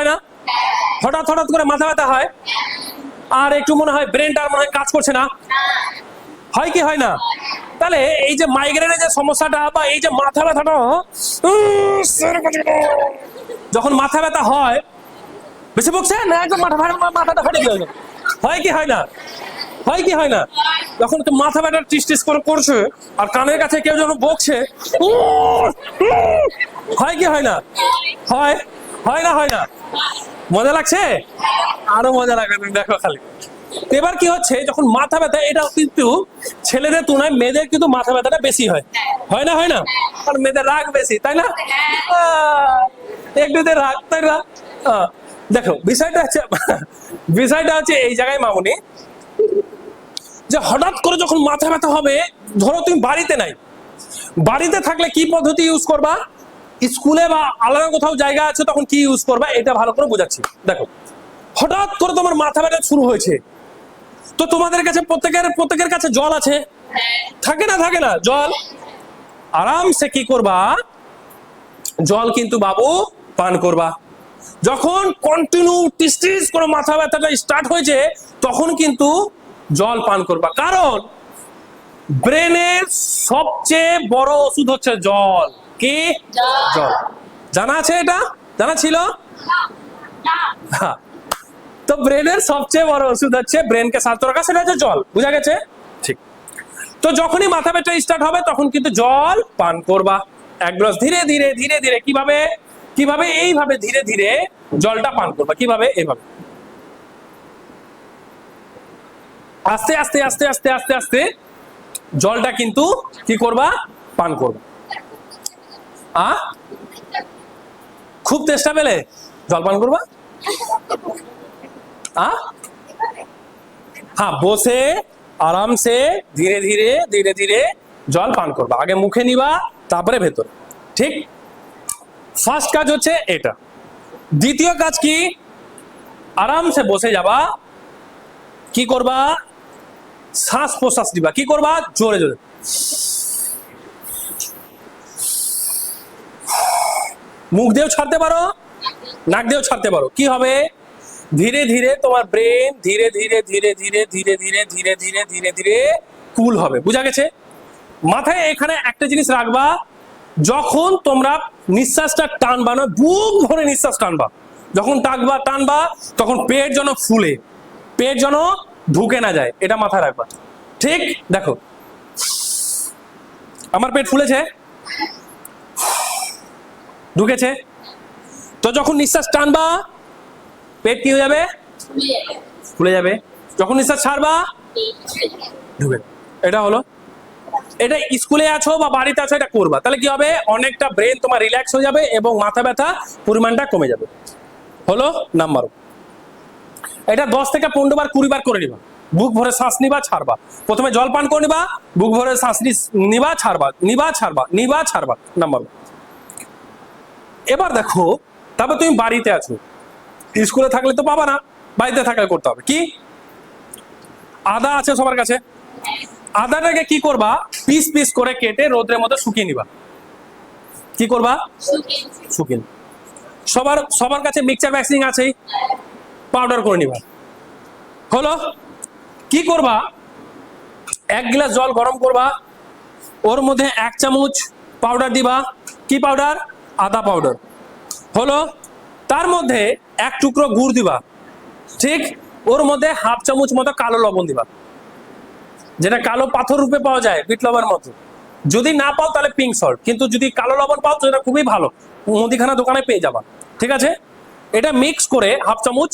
হয় না? হঠাৎ হঠাৎ করে মাথা ব্যথা হয়। আর একটু মনে হয় ব্রেনটা মনে হয় কাজ করছে না। হয় কি হয় না? তাহলে এই যে মাইগ্রেনের যে সমস্যাটা বা এই যে মাথা ব্যথাটা যখন মাথা ব্যথা হয়, বেশি বকছে? না, একদম মাথা মাথাটা ফেটে গেল। হয় কি হয় না? হয় কি হয় না? যখন মাথা ব্যথা টিস টিস করে করছে আর কানের কাছে কেউ যখন বকছে হয় কি হয় না? হয়। হয় না হয় না? মজা লাগছে? আরও মজা লাগবে তুমি দেখো খালি। এবার কি হচ্ছে যখন মাথা ব্যথা এটা কিন্তু ছেলেদের তুলনায় মেয়েদের কিন্তু মাথা ব্যথাটা বেশি হয়। হয় না হয় না? আর মেয়েদের রাগ বেশি তাই না? আহ, একটুতে রাগ তাই না? দেখো বিষয়টা হচ্ছে বিষয়টা হচ্ছে এই জায়গায় মামুনি যে হঠাৎ করে যখন মাথা ব্যথা হবে ধরো তুমি বাড়িতে নাই। বাড়িতে থাকলে কি পদ্ধতি ইউজ করবা? স্কুলে বা আলাদা কোথাও জায়গা আছে, তখন কি ইউজ করবা? এটা ভালো করে বোঝাচ্ছি। দেখো, হঠাৎ করে তোমার মাথা ব্যথা শুরু হয়েছে। তো তোমাদের কাছে প্রত্যেকের প্রত্যেকের কাছে জল আছে? থাকে না থাকে না? জল? আরামসে কি করবা? জল কিন্তু বাবু পান করবা। যখন কন্টিনিউ টিস্টিস করে মাথা ব্যথাটা স্টার্ট হয়েছে, তখন কিন্তু জল পান করবা। কারণ ব্রেনের সবচেয়ে বড় ওষুধ হচ্ছে জল। কি? জল। জানা আছে এটা? জানা ছিল। তো ব্রেনের সবচেয়ে বড় ওষুধ হচ্ছে ব্রেনকে স্বাস্থ্য রাখা সেটা হচ্ছে জল বুঝা গেছে? ঠিক। তো যখনই মাথা ব্যথা স্টার্ট হবে তখন কিন্তু জল পান করবা। এক গ্লাস ধীরে ধীরে ধীরে ধীরে কীভাবে? কীভাবে? এইভাবে ধীরে ধীরে জলটা পান করবা। কীভাবে? এইভাবে। আস্তে আস্তে আস্তে আস্তে আস্তে আস্তে জলটা কিন্তু কি করবা? পান করবা। আ? খুব চেষ্টা পেলে? জল পান করবা? আ? হ্যাঁ বসে আরামসে ধীরে ধীরে ধীরে ধীরে জল পান করবা। আগে মুখে নিবা, তারপরে ভেতর। ঠিক? ফার্স্ট কাজ হচ্ছে এটা। দ্বিতীয় কাজ কি? আরামসে বসে যাবা। কি করবা? শ্বাস প্রশ্বাস দিবা কি করবা? জোরে জোরে। মুখ দিয়েও ছাড়তে পারো নাক দিয়েও ছাড়তে পারো কি হবে ধীরে ধীরে তোমার ব্রেন ধীরে ধীরে ধীরে ধীরে ধীরে ধীরে ধীরে ধীরে ধীরে ধীরে কুল হবে বুঝা গেছে মাথায় এখানে একটা জিনিস রাখবা যখন তোমরা নিঃশ্বাসটা টানবা না বুক ভরে নিঃশ্বাস টানবা যখন টাকবা টানবা তখন পেট যেন ফুলে পেট যেন ঢুকে না যায় এটা মাথায় রাখবা ঠিক দেখো আমার পেট ফুলেছে ঢুকেছে। তো যখন নিঃশ্বাস টানবা, পেট কি হয়ে যাবে? ফুলে যাবে। যখন নিঃশ্বাস ছাড়বা, ঢুকে এটা হলো। এটা স্কুলে আছো বা বাড়িতে আছো, এটা করবা। তাহলে কি হবে? অনেকটা ব্রেন তোমার রিল্যাক্স হয়ে যাবে এবং মাথা ব্যথা, পরিমাণটা কমে যাবে। হলো নাম্বার এটা দশ থেকে পনেরো বার, কুড়ি বার করে নিবা। বুক ভরে শ্বাস নিবা, ছাড়বা। প্রথমে জল পান করে নিবা, বুক ভরে শ্বাস নিবা, ছাড়বা নিবা ছাড়বা নিবা, ছাড়বা। নাম্বার এবার দেখো, তারপর তুমি বাড়িতে আছো। স্কুলে থাকলে তো পাবা না, বাড়িতে থাকলে করতে হবে। কি? আদা আছে সবার কাছে। আদাটাকে কি করবা? পিস পিস করে কেটে রোদ্রের মধ্যে শুকিয়ে নিবা। কি করবা? শুকিয়ে সবার সবার কাছে মিক্সচার ভ্যাকসিন আছেই। পাউডার করে নিবা। হলো? কি করবা? এক গ্লাস জল গরম করবা। ওর মধ্যে এক চামচ পাউডার দিবা। কি পাউডার? আদা পাউডার হলো, তার মধ্যে এক টুকরো গুড় দিবা। ঠিক, ওর মধ্যে হাফ চামচ মতো কালো লবণ দিবা। যেটা কালো পাথর রূপে পাওয়া যায়, বিট লবণের মতো। যদি না পাও তাহলে পিঙ্ক সল্ট কিন্তু যদি কালো লবণ পাও এটা খুবই ভালো। মুদিখানা দোকানে পেয়ে যাবা। ঠিক আছে? এটা মিক্স করে হাফ চামচ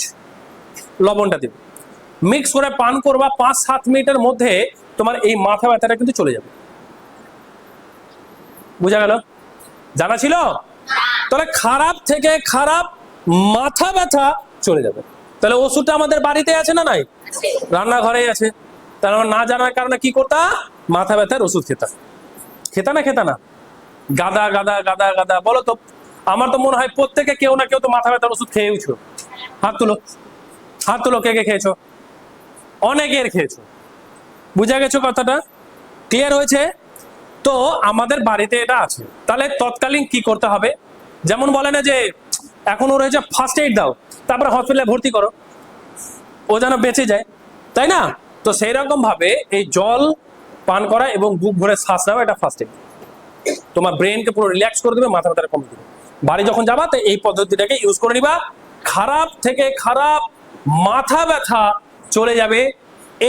লবণটা দিবে। মিক্স করে পান করবা পাঁচ সাত মিনিটের মধ্যে তোমার এই মাথা ব্যথাটা কিন্তু চলে যাবে। বুঝা গেল? জানা ছিল? তাহলে খারাপ থেকে খারাপ মাথা ব্যথা চলে যাবে। তাহলে ওষুধটা আমাদের বাড়িতে আছে না নাই? রান্নাঘরেই আছে। তাহলে আমার না জানার কারণে কি করতা? মাথা ব্যথার ওষুধ খেতা। খেতা না খেতা না? গাদা গাদা গাদা গাদা বলো তো। আমার তো মনে হয় প্রত্যেকে কেউ না কেউ তো মাথা ব্যথার ওষুধ খেয়েওছো হাত তুলো। হাত তুলো কে কে খেয়েছো? অনেকের খেয়েছো। বুঝা গেছো কথাটা? ক্লিয়ার হয়েছে? তো আমাদের বাড়িতে এটা আছে। তাহলে তৎকালীন কি করতে হবে? যেমন বলে না যে, এখন ওর হয়েছে ফার্স্ট এইড দাও, তারপরে হসপিটালে ভর্তি করো। ও যেন বেঁচে যায়, তাই না? তো সেই রকম ভাবে এই জল পান করা এবং বুক ভরে শ্বাস নেওয়া এটা ফার্স্ট এইড তোমার ব্রেনকে পুরো রিল্যাক্স করে দেবে, মাথা ব্যথাটা কমিয়ে দেবে। বাড়ি যখন যাবা, তো এই পদ্ধতিটাকে ইউজ করে নিবা। খারাপ থেকে খারাপ মাথা ব্যথা চলে যাবে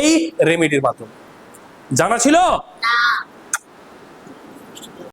এই রেমেডির মাধ্যমে। জানা ছিল?